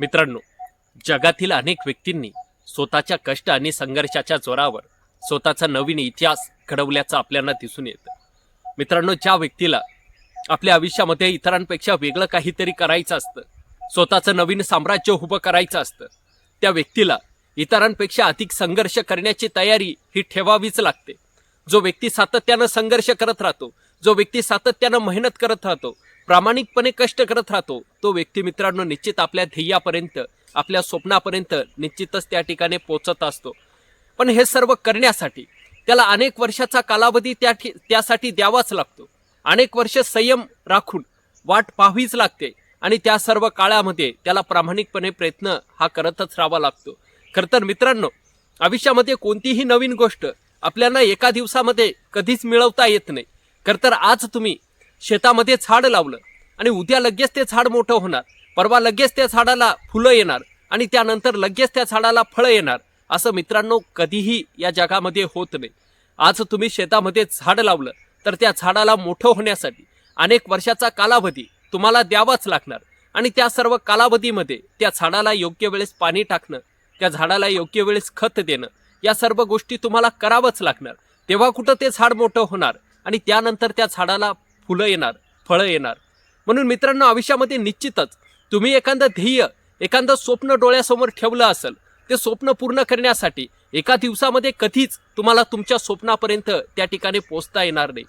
मित्रांनो जगातील अनेक व्यक्तींनी स्वतःच्या कष्ट आणि संघर्षाच्या जोरावर स्वतःचा नवीन इतिहास घडवल्याचं आपल्याला दिसून येतं. मित्रांनो ज्या व्यक्तीला आपल्या आयुष्यामध्ये इतरांपेक्षा वेगळं काहीतरी करायचं असतं स्वतःचं नवीन साम्राज्य उभं करायचं असतं त्या व्यक्तीला इतरांपेक्षा अधिक संघर्ष करण्याची तयारी ही ठेवावीच लागते. जो व्यक्ती सातत्यानं संघर्ष करत राहतो जो व्यक्ती सातत्यानं मेहनत करत राहतो प्रामाणिकपणे कष्ट करत राहतो. तो व्यक्ती मित्रांनो निश्चित आपल्या ध्येयापर्यंत आपल्या स्वप्नापर्यंत निश्चितच त्या ठिकाणी पोचत असतो. पण हे सर्व करण्यासाठी त्याला अनेक वर्षाचा कालावधी त्या ठि- त्यासाठी द्यावाच लागतो. अनेक वर्ष संयम राखून वाट पाहावीच लागते आणि त्या सर्व काळामध्ये त्याला प्रामाणिकपणे प्रयत्न हा करतच राहावा लागतो. खरं तर मित्रांनो आयुष्यामध्ये कोणतीही नवीन गोष्ट आपल्याला एका दिवसामध्ये कधीच मिळवता येत नाही. खरं तर आज तुम्ही शेतामध्ये झाड लावलं आणि उद्या लगेच ते झाड मोठं होणार. परवा लगेच त्या झाडाला फुलं येणार आणि त्यानंतर लगेच त्या झाडाला फळं येणार. असं मित्रांनो कधीही या जगामध्ये होत नाही. आज तुम्ही शेतामध्ये झाड लावलं तर त्या झाडाला मोठं होण्यासाठी अनेक वर्षाचा कालावधी तुम्हाला द्यावाच लागणार. आणि त्या सर्व कालावधीमध्ये त्या झाडाला योग्य वेळेस पाणी टाकणं त्या झाडाला योग्य वेळेस खत देणं या सर्व गोष्टी तुम्हाला करावंच लागणार. तेव्हा कुठं ते झाड मोठं होणार आणि त्यानंतर त्या झाडाला फुलं येणार फळं येणार. म्हणून मित्रांनो आयुष्यामध्ये निश्चितच तुम्ही एखादं ध्येय एखादं स्वप्न डोळ्यासमोर ठेवलं असेल ते स्वप्न पूर्ण करण्यासाठी एका दिवसामध्ये कधीच तुम्हाला तुमच्या स्वप्नापर्यंत त्या ठिकाणी पोचता येणार नाही.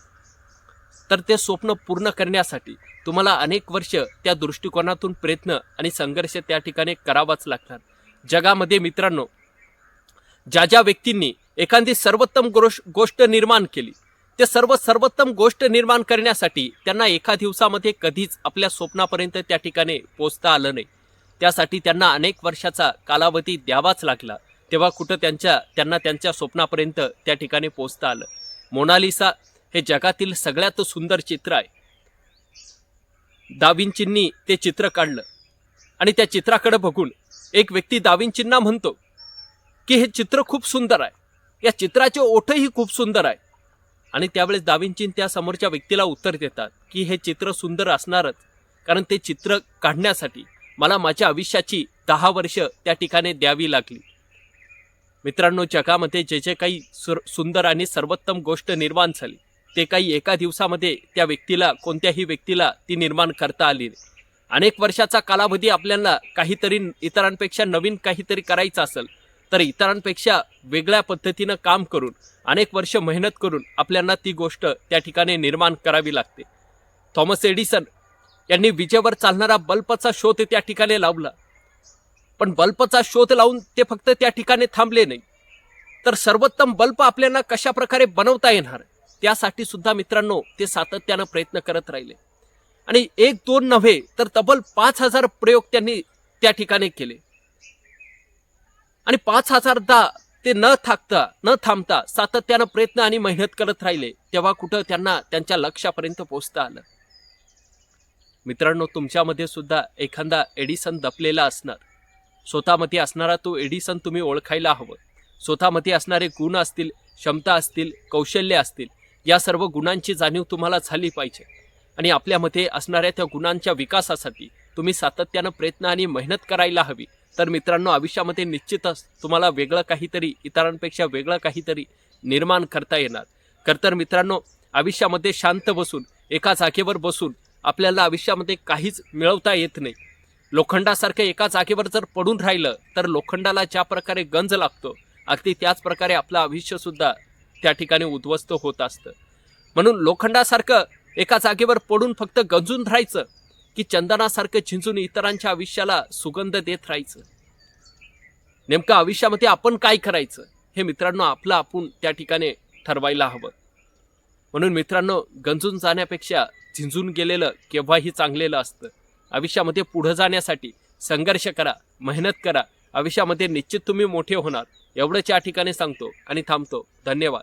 तर ते स्वप्न पूर्ण करण्यासाठी तुम्हाला अनेक वर्ष त्या दृष्टिकोनातून प्रयत्न आणि संघर्ष त्या ठिकाणी करावाच लागणार. जगामध्ये मित्रांनो ज्या ज्या व्यक्तींनी एखादी सर्वोत्तम गोष- गोष्ट निर्माण केली ते सर्व सर्वोत्तम गोष्ट निर्माण करण्यासाठी त्यांना एका दिवसामध्ये कधीच आपल्या स्वप्नापर्यंत त्या ठिकाणी पोचता आलं नाही. त्यासाठी त्यांना अनेक वर्षाचा कालावधी द्यावाच लागला. तेव्हा कुठं त्यांच्या त्यांना त्यांच्या स्वप्नापर्यंत त्या ठिकाणी पोचता आलं. मोनालिसा हे जगातील सगळ्यात सुंदर चित्र आहे. दाविंचींनी ते चित्र काढलं. आणि त्या चित्राकडे बघून एक व्यक्ती दाविंचींना म्हणतो की हे चित्र खूप सुंदर आहे. या चित्राचे ओठही खूप सुंदर आहे. आणि त्यावेळेस दाविंचीन त्या समोरच्या व्यक्तीला उत्तर देतात की हे चित्र सुंदर असणारच. कारण ते चित्र काढण्यासाठी मला माझ्या आयुष्याची दहा वर्ष त्या ठिकाणी द्यावी लागली. मित्रांनो जगामध्ये जे जे काही सुर सुंदर आणि सर्वोत्तम गोष्ट निर्माण झाली ते काही एका दिवसामध्ये त्या व्यक्तीला कोणत्याही व्यक्तीला ती निर्माण करता आली. अनेक वर्षाचा कालावधी आपल्याला काहीतरी इतरांपेक्षा नवीन काहीतरी करायचं असेल तर इतरांपेक्षा वेगळ्या पद्धतीनं काम करून अनेक वर्ष मेहनत करून आपल्याला ती गोष्ट त्या ठिकाणी निर्माण करावी लागते. थॉमस एडिसन यांनी विजेवर चालणारा बल्बचा शोध त्या ठिकाणी लावला. पण बल्बचा शोध लावून ते फक्त त्या ठिकाणी थांबले नाही. तर सर्वोत्तम बल्ब आपल्याला कशा प्रकारे बनवता येणार? त्यासाठी सुद्धा मित्रांनो ते सातत्यानं प्रयत्न करत राहिले. आणि एक दोन नव्हे तर तब्बल पाच हजार प्रयोग त्यांनी त्या ठिकाणी केले. आणि पाच हजारदा ते न थाकता न थांबता सातत्यानं प्रयत्न आणि मेहनत करत राहिले तेव्हा कुठं त्यांना त्यांच्या लक्षापर्यंत पोहोचता आलं. मित्रांनो तुमच्यामध्ये सुद्धा एखादा एडिसन दपलेला असणार. स्वतःमध्ये असणारा तो एडिसन तुम्ही ओळखायला हवं. स्वतःमध्ये असणारे गुण असतील क्षमता असतील कौशल्य असतील या सर्व गुणांची जाणीव तुम्हाला झाली पाहिजे. आणि आपल्यामध्ये असणाऱ्या त्या गुणांच्या विकासासाठी तुम्ही सातत्यानं प्रयत्न आणि मेहनत करायला हवी. तर मित्रांनो आयुष्यामध्ये निश्चितच तुम्हाला वेगळं काहीतरी इतरांपेक्षा वेगळं काहीतरी निर्माण करता येणार. खर तर मित्रांनो आयुष्यामध्ये शांत बसून एका जागेवर बसून आपल्याला आयुष्यामध्ये काहीच मिळवता येत नाही. लोखंडासारखं एका जागेवर जर पडून राहिलं तर लोखंडाला ज्या प्रकारे गंज लागतो अगदी त्याच प्रकारे आपलं आयुष्यसुद्धा त्या ठिकाणी उद्ध्वस्त होत असतं. म्हणून लोखंडासारखं एका जागेवर पडून फक्त गंजून राहायचं की चंदनासारखं झिंजून इतरांच्या आयुष्याला सुगंध देत राहायचं. नेमकं आयुष्यामध्ये आपण काय करायचं हे मित्रांनो आपलं आपण त्या ठिकाणी ठरवायला हवं. म्हणून मित्रांनो गंजून जाण्यापेक्षा झिंजून गेलेलं केव्हाही चांगलेलं असतं. आयुष्यामध्ये पुढं जाण्यासाठी संघर्ष करा मेहनत करा. आयुष्यामध्ये निश्चित तुम्ही मोठे होणार. एवढंच या ठिकाणी सांगतो आणि थांबतो. धन्यवाद.